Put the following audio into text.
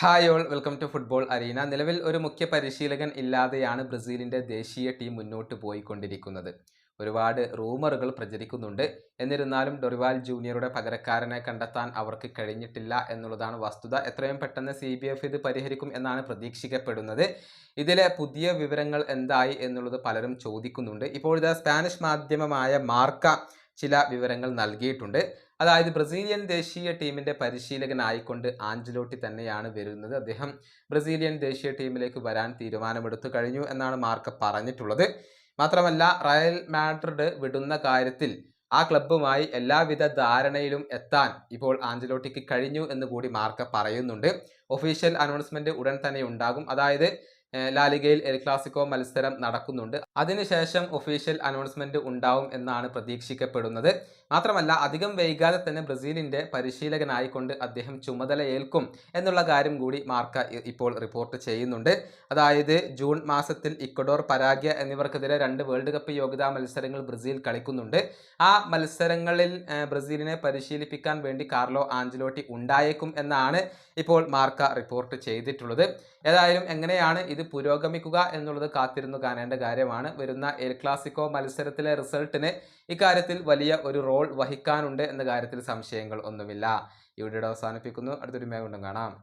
Hi all welcome to football arena നിലവിൽ ഒരു മുഖ്യ പരിശീലകൻ ഇല്ലാതെയാണ് ബ്രസീലിന്റെ ദേശീയ ടീം മുന്നോട്ട് പോയിക്കൊണ്ടിരിക്കുന്നത്. ഒരുപാട് റൂമറുകൾ പ്രചരിക്കുന്നുണ്ട്. എന്നിരുന്നാലും ഡൊറിവാൽ ജൂനിയറുടെ പകരക്കാരനെ കണ്ടെത്താൻ അവർക്ക് കഴിഞ്ഞിട്ടില്ല എന്നുള്ളതാണ് വസ്തുത. എത്രയും പെട്ടെന്ന് സി ബി എഫ് ഇത് പരിഹരിക്കും എന്നാണ് പ്രതീക്ഷിക്കപ്പെടുന്നത്. ഇതിലെ പുതിയ വിവരങ്ങൾ എന്തായി എന്നുള്ളത് പലരും ചോദിക്കുന്നുണ്ട്. ഇപ്പോഴത്തെ സ്പാനിഷ് മാധ്യമമായ മാർക്ക ചില വിവരങ്ങൾ നൽകിയിട്ടുണ്ട്. അതായത് ബ്രസീലിയൻ ദേശീയ ടീമിന്റെ പരിശീലകനായിക്കൊണ്ട് ആഞ്ചലോട്ടി തന്നെയാണ് വരുന്നത്. അദ്ദേഹം ബ്രസീലിയൻ ദേശീയ ടീമിലേക്ക് വരാൻ തീരുമാനമെടുത്തു കഴിഞ്ഞു എന്നാണ് മാർക്ക് പറഞ്ഞിട്ടുള്ളത്. മാത്രമല്ല റയൽ മാഡ്രിഡ് വിടുന്ന കാര്യത്തിൽ ആ ക്ലബ്ബുമായി എല്ലാവിധ ധാരണയിലും എത്താൻ ഇപ്പോൾ ആഞ്ചലോട്ടിക്ക് കഴിഞ്ഞു എന്ന് കൂടി മാർക്ക പറയുന്നുണ്ട്. ഒഫീഷ്യൽ അനൗൺസ്മെന്റ് ഉടൻ തന്നെ ഉണ്ടാകും. അതായത് ലാലിഗയിൽ എൽ ക്ലാസിക്കോ മത്സരം നടക്കുന്നുണ്ട്. അതിനുശേഷം ഒഫീഷ്യൽ അനൗൺസ്മെന്റ് ഉണ്ടാവും എന്നാണ് പ്രതീക്ഷിക്കപ്പെടുന്നത്. മാത്രമല്ല അധികം വൈകാതെ തന്നെ ബ്രസീലിന്റെ പരിശീലകനായിക്കൊണ്ട് അദ്ദേഹം ചുമതലയേൽക്കും എന്നുള്ള കാര്യം കൂടി മാർക്ക ഇപ്പോൾ റിപ്പോർട്ട് ചെയ്യുന്നുണ്ട്. അതായത് ജൂൺ മാസത്തിൽ ഇക്വഡോർ പരാഗ്യ എന്നിവർക്കെതിരെ രണ്ട് വേൾഡ് കപ്പ് യോഗ്യതാ മത്സരങ്ങൾ ബ്രസീൽ കളിക്കുന്നുണ്ട്. ആ മത്സരങ്ങളിൽ ബ്രസീലിനെ പരിശീലിപ്പിക്കാൻ വേണ്ടി കാർലോ ആഞ്ചലോട്ടി ഉണ്ടായേക്കും എന്നാണ് ഇപ്പോൾ മാർക്ക റിപ്പോർട്ട് ചെയ്തിട്ടുള്ളത്. ഏതായാലും എങ്ങനെയാണ് ഇത് പുരോഗമിക്കുക എന്നുള്ളത് കാത്തിരുന്നു കാണേണ്ട കാര്യമാണ്. വരുന്ന എൽ ക്ലാസിക്കോ മത്സരത്തിലെ റിസൾട്ടിന് ഇക്കാര്യത്തിൽ വലിയ ഒരു റോൾ വഹിക്കാനുണ്ട് എന്ന കാര്യത്തിൽ സംശയങ്ങൾ ഒന്നുമില്ല. ഇവിടെ അവസാനിപ്പിക്കുന്നു. അടുത്തൊരു മേഖണ്ടും കാണാം.